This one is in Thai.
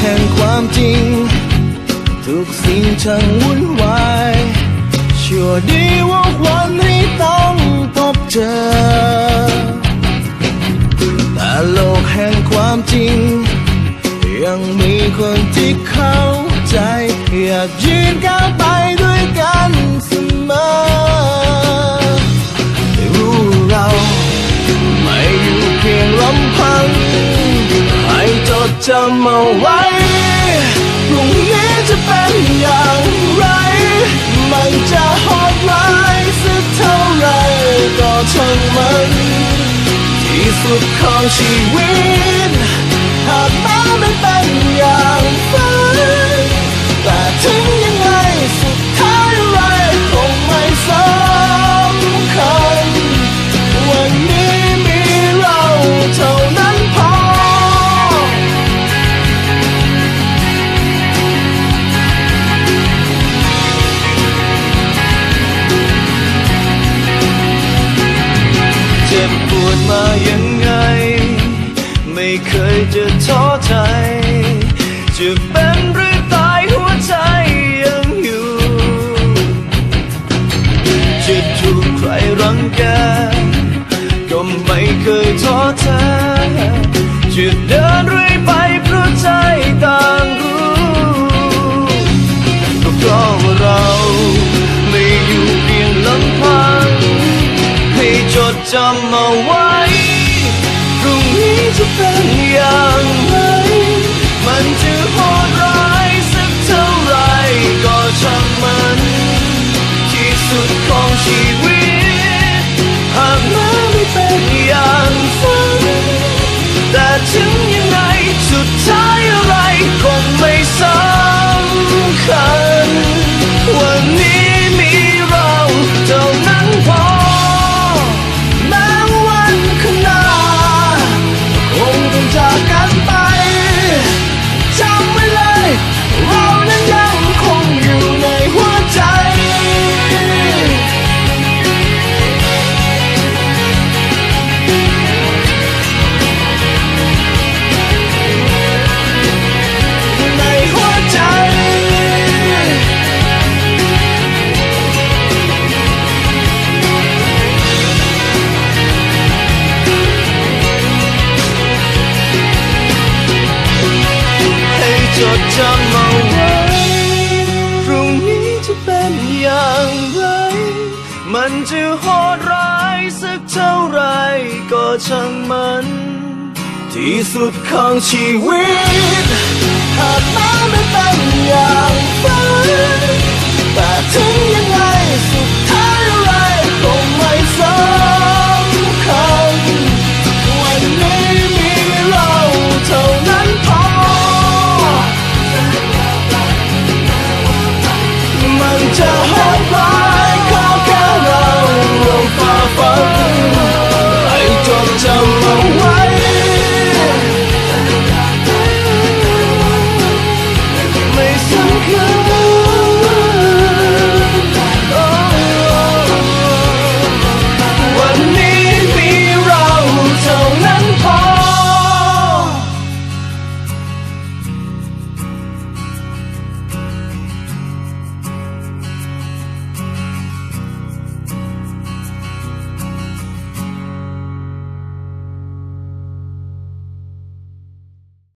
แห่งความจริง ทุกสิ่งช่างวุ่นวายชั่วดีว่าวันที่ต้องพบเจอแต่โลกแห่งความจริง ยังมีคนที่เข้าใจ อยากยืนก้าวไป จำเอาไว้พรุ่งนี้จะเป็นอย่างไร มันจะโหดร้ายสักเท่าไรก็ช่างมัน ที่สุดของชีวิต หากแม้ไม่เป็นอย่าง ไม่เคยจะท้อใจ จะเป็นหรือตายหัวใจยังอยู่ จะถูกใครรังแกก็ไม่เคยท้อแท้จะเดินเรื่อยไปเพราะใจต่างรู้ก็เพราะว่าเราไม่อยู่เพียงลำพังให้จดจำเอาไว้ จะเป็นอย่างไร มันจะโหดร้ายสักเท่าไรก็ช่างมัน ที่สุดของชีวิต หากแม้ไม่เป็นอย่างฝัน แต่ถึงยังไงสุดท้ายอะไรค จดจำเอาไว้พรุ่งนี้จะเป็นอย่างไร มันจะโหดร้ายสักเท่าไรก็ช่างมัน ที่สุดของชีวิตหากแม้ to